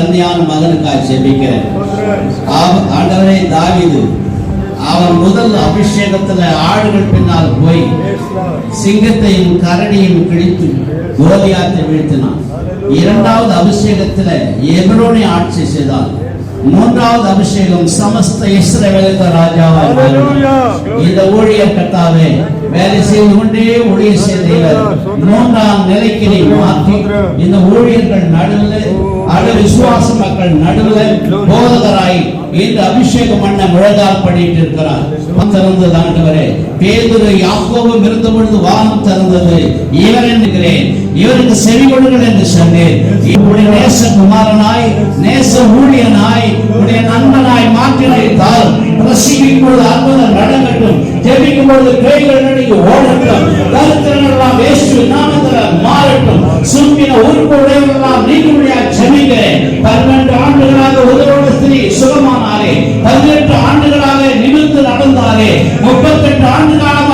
அருமையான மகனுக்காக செபிக்கிறேன் ஆண்டவரே தாவீது அவன் முதல் அபிஷேகத்துல ஆடுகள் பின்னால் போய் சிங்கத்தையும் கரடியும் கிழித்து கோலியாத்தை வீழ்த்தினான். இரண்டாவது அபிஷேகத்துல எபிரோனை ஆட்சி செய்தான். மூன்றாவது அபிஷேகம் சமஸ்த இஸ்ரவேலுக்கு மாறினான். இந்த ஊழியர் கர்த்தாவே வேலை செய்து கொண்டே ஊழியர் செய்தவர் மூன்றாம் நிலைக்கு நீ மாற்றி இந்த ஊழியர்கள் நடுவில் அடு விசுவாச மக்கள் நடுவில் போதகராய் இந்த அபிஷேகம் பண்ண முழங்கால் பண்ணிட்டு இருக்கிறார். திறந்தது ஆண்டவரே. பேதுரு யாக்கோபும் இருந்த பொழுது வானம் திறந்தது. இவர் என்கிறேன் இவருக்கு செவி கொடுங்கள் என்று சொன்னேன். உடைய நேச குமாரனாய் நேச ஊழியனாய் உடைய நண்பனாய் மாற்றி வைத்தால் பிரசிக்கும் பொழுது அற்புதம் நடக்கட்டும். ஜெபிக்கும் பொழுது கைகள் நடுங்கி ஓடட்டும். சும்பின உறுப்பு உடையவர்களெல்லாம் ஜெபிக்கிறேன் பன்னெண்டு ஆண்டுகளாக உதவோடு ஸ்திரீ சுகமானாரே. பதினெட்டு ஆண்டுகளாக நிமிர்ந்து நடந்தாரே. முப்பத்தெட்டு ஆண்டுகளாக